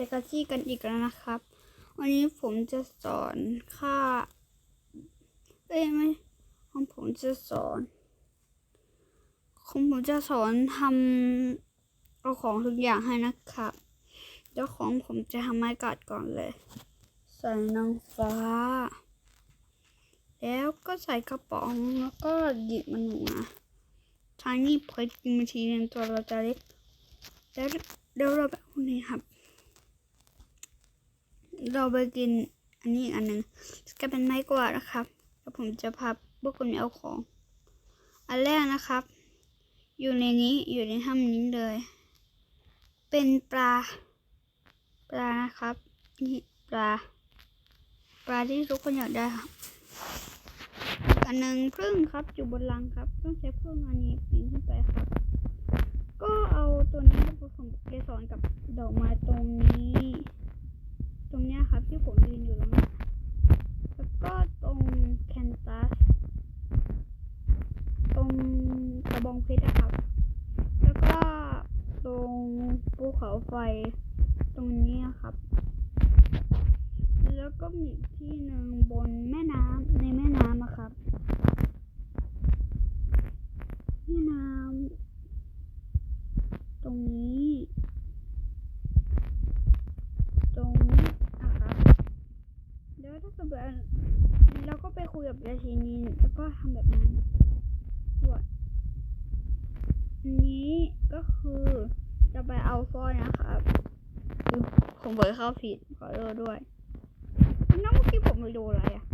เลกาซี่กันอีกแล้วนะครับ วันนี้ผมจะสอนค่า เอ้ยไม่ของผมจะสอนของผมจะสอนทำเอาของทุกอย่างให้นะครับเจ้าของผมจะทำไม้กาดก่อนเลย ใส่นางฟ้า แล้วก็ใส่กระป๋องแล้วก็หยิบมันมาทางนี้พอกินมาทีนึงตัวเราจะเล็กแล้วเดี๋ยวเราแบบนี้ครับ เราไปกินอันนี้อันหนึ่งก็เป็นไม้กวาดนะครับแล้วผมจะพาพวกคุณไปเอาของ อันแรกนะครับ อยู่ในนี้อยู่ในถ้ำนี้เลย เป็นปลา ปลานะครับ นี่ปลา ปลาที่ทุกคนอยากได้ครับอันหนึ่งพึ่งครับอยู่บนรังครับ ต้องใช้พึ่งอันนี้ปีนขึ้นไปครับ ก็เอาตัวนี้มาผสมเกสรกับดอกไม้ตรงนี้ ตรงเนี้ยครับที่ผมยืนอยู่ตรงนี้แล้วก็ตรงแคนตัสตรงกระบองเพชรอะครับ แล้วก็ตรงภูเขาไฟตรงนี้อะครับ แล้วก็มีที่หนึ่งบนแม่น้ำในแม่น้ำอะครับแม่น้ำตรงนี้ ตรงนี้นะครับแล้ว ถ้าเกิดแบบเราก็ไปคุยกับราชินีแล้วก็ทำแบบนั้นด้วยอันนี้ก็คือจะไปเอาฟอยนะครับผมเปิดเข้าผิดขอโทษด้วยน้องเมื่อกี้ผมไปดูอะไรอะ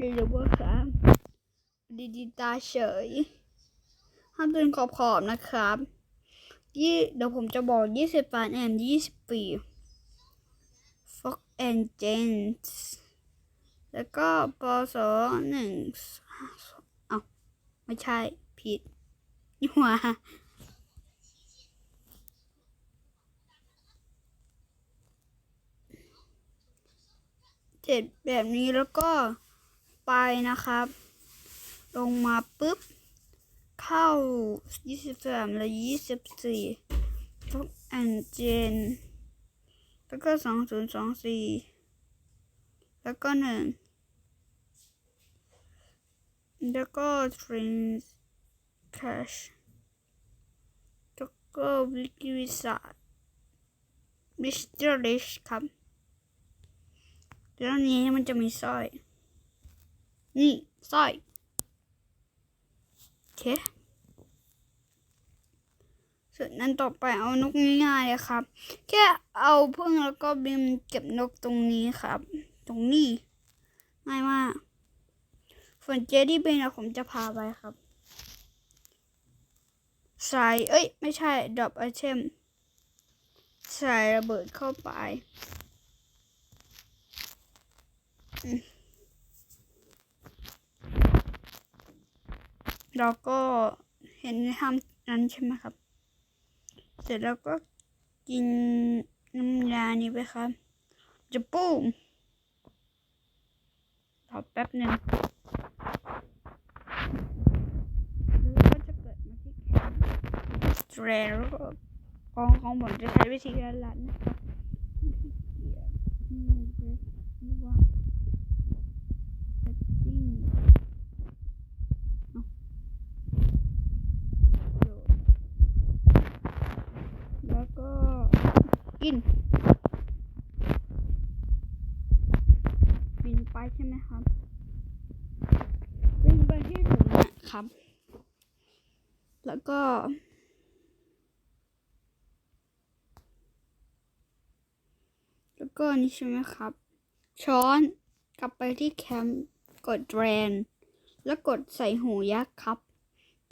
รีดูว่าครับดีดีตาเฉยห้ามเป็นขอบๆนะครับ ยี่เดี๋ยวผมจะบอกยี่สิบแปดแอนยี่สิบปี Fox and James แล้วก็ปศหนึ่งเอ้าไม่ใช่ผิดนี่หว่าเสร็จแบบนี้แล้วก็ไปนะครับ ลงมาปุ๊บ เข้า23และ24ทุกอันเจน แล้วก็2024แล้วก็หนึ่งแล้วก็ Strings Cash แล้วก็วิกิวิสาบิสเตอร์ลิชครับ แล้วนี้มันจะมีสร้อย นี่สร้อย เค ส่วนนั้นต่อไปเอานกง่ายๆเลยครับ แค่เอาพึ่งแล้วก็บิมเก็บนกตรงนี้ครับ ตรงนี้ ง่ายมากส่วนเจดี้เบนะผมจะพาไปครับใส่เอ้ย ไม่ใช่ดรอปไอเทมใส่ระเบิดเข้าไปอืม เราก็เห็นในถ้ำนั้นใช่ไหมครับ เสร็จแล้วก็กินน้ำยานี้ไปครับ จะปุ้มรอแป๊บหนึ่งแล้วก็จะเกิดมาที่แขนแตรแล้วก็กองของผมจะใช้วิธีการลัดนะครับวิธีเกียร์อืมเบรกหรือว่า setting เอาโยนแล้วก็ กิน บินไปใช่ไหมครับ บินไปที่หลุมนะครับ แล้วก็แล้วก็นี่ใช่ไหมครับ ช้อนกลับไปที่แคมป์กดแรน แล้วกดใส่หูยักษ์ครับ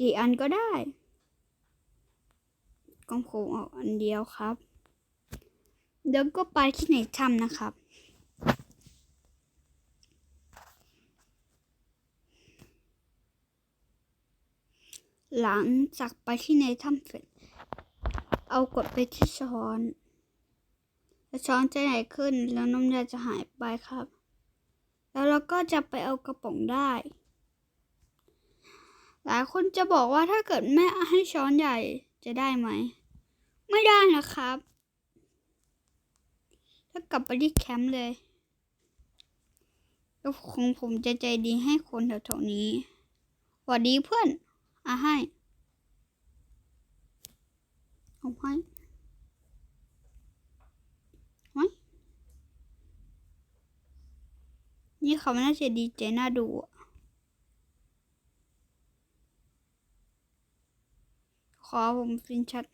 กี่อันก็ได้กองผมเอาอันเดียวครับ เดี๋ยวก็ไปที่ไหนถ้ำนะครับ หลังจากไปที่ในถ้ำเสร็จ เอากดไปที่ช้อน แล้วช้อนจะใหญ่ขึ้นแล้วน้ำยาจะหายไปครับ แล้วเราก็จะไปเอากระป๋องได้ หลายคนจะบอกว่าถ้าเกิดแม่ให้ช้อนใหญ่จะได้ไหม ไม่ได้นะครับ ถ้ากลับไปที่แคมป์เลยแล้วคงผมจะใจดีให้คนแถวๆนี้หวัดดีเพื่อนอะให้เอาให้ไว้นี่เขาน่าจะดีใจน่าดูอะขอผมฟินชัด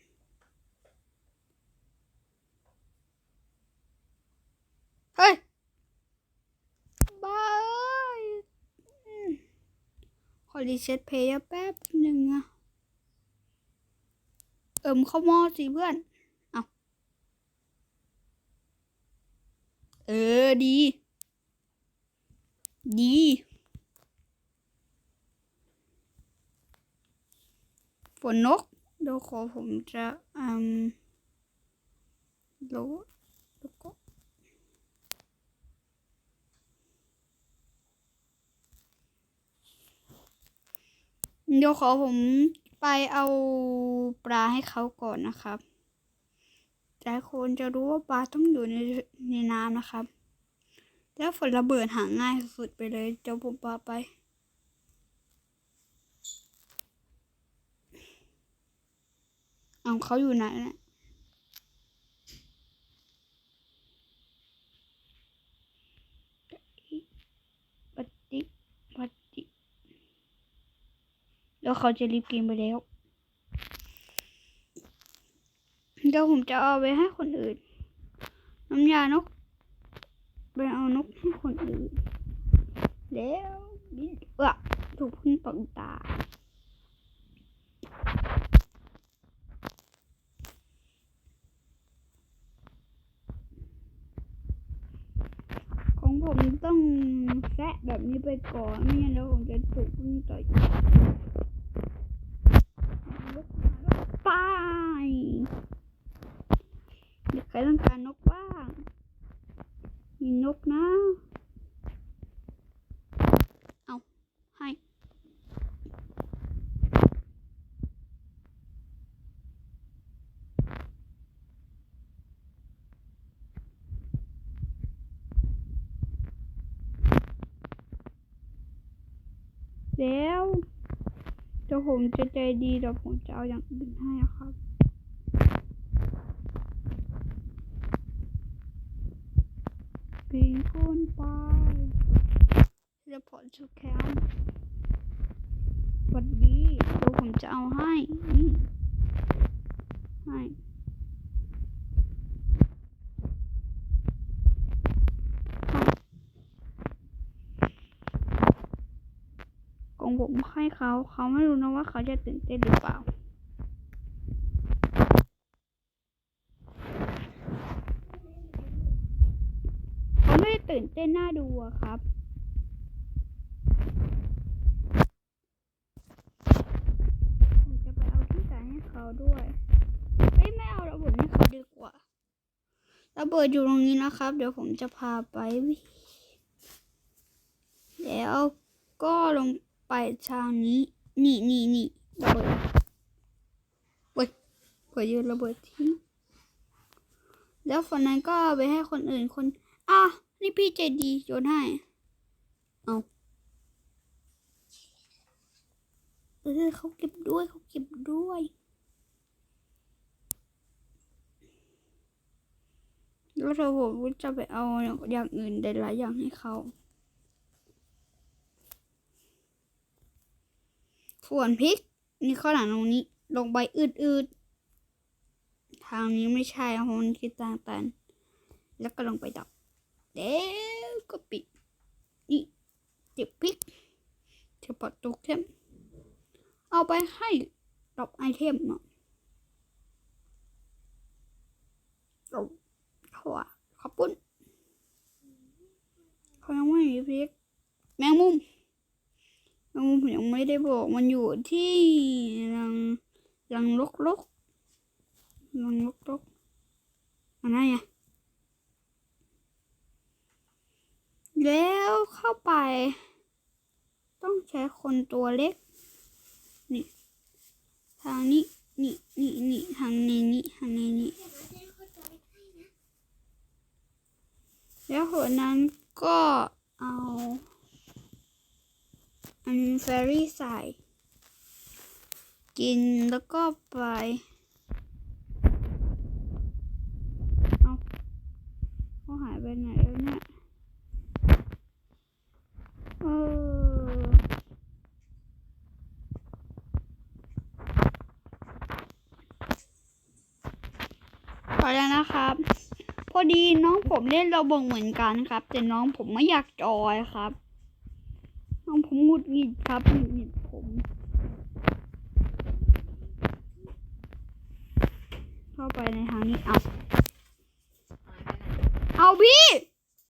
เฮ้ย บ้าเอ้ยอืมขอรีเซ็ตเพลย์แป๊บหนึ่งอะเอิมเข้าหม้อสิเพื่อน เอาเออ ดี ดีฝนนกเดี๋ยวขอผมจะอืมโหลดแล้วก็ เดี๋ยวขอผมไปเอาปลาให้เขาก่อนนะครับหลายคนจะรู้ว่าปลาต้องอยู่ในในน้ำนะครับ แล้วฝนระเบิดหาง่ายสุดไปเลยเดี๋ยวผมปลาไปเอาเขาอยู่ไหนเนี่ยปัดดิปัดดิ แล้วเขาจะรีบกินไปแล้วเดี๋ยวผมจะเอาไปให้คนอื่น น้ำยานก ไปเอานกให้คนอื่น แล้วบินเออถูกพึ่งปังตาของผมต้องแซะแบบนี้ไปก่อน ไม่งั้นแล้วผมจะถูกพึ่งต่อย ไปเด็กใครต้องการนกบ้าง มีนกนะ เอาให้ แล้วเดี๋ยวผมจะใจดีเดี๋ยวผมจะเอาอย่างอื่นให้ครับ ปีน ขึ้นไปจะพอชูแคมสวัสดีเดี๋ยวผมจะเอาให้ นี่ ให้ของผมให้เขา เขาไม่รู้นะว่าเขาจะตื่นเต้นหรือเปล่าไม่ได้ตื่น เต้นน่าดูครับ ผมจะไปเอาที่ใส่ให้เขาด้วยเฮ้ยไม่เอาระเบิดให้เขาดีกว่าระเบิดอยู่ตรงนี้นะครับ เดี๋ยวผมจะพาไป แล้วก็ลงไปทางนี้ นี่นี่นี่ระเบิดเว้ยเปิดยืนระเบิดทิ้งแล้วฝนนั้นก็ไปให้คนอื่นคน อะ นี่พี่ใจดีโยนให้ เอาเออเขาเก็บด้วยเขาเก็บด้วยแล้วเราผมจะไปเอาอย่างอื่นหลายอย่างให้เขาส่วนพริก นี่ข้างหลังตรงนี้ ลงใบอืดๆทางนี้ไม่ใช่เพราะมันคือทางตันแล้วก็ลงไปดับ แล้วก็ปิดนี่เจ็บพริกเทปตุกเทมเอาไปให้ดอปไอเทมเนาะเอาเขาว่าขอบคุณเขายังไม่มีพริกแมงมุมแมงมุมผมยังไม่ได้บอกมันอยู่ที่รังรังลกลกรังลกลกอันนั้นไง แล้วเข้าไป ต้องใช้คนตัวเล็ก นี่ ทางนี้ นี่นี่นี่ทางนี้นี่ทางนี้นี่แล้วหัวนั้นก็เอา อันเฟรรี่ใส่ กินแล้วก็ไป เอาเขาหายไปไหนแล้วเนี่ย เออ ขอแล้วนะครับ พอดีน้องผมเล่นเราบงเหมือนกันครับ แต่น้องผมไม่อยากจอยครับ น้องผมหงุดหงิดครับหงุดหงิดผมเข้าไปในทางนี้เอาเอาพี่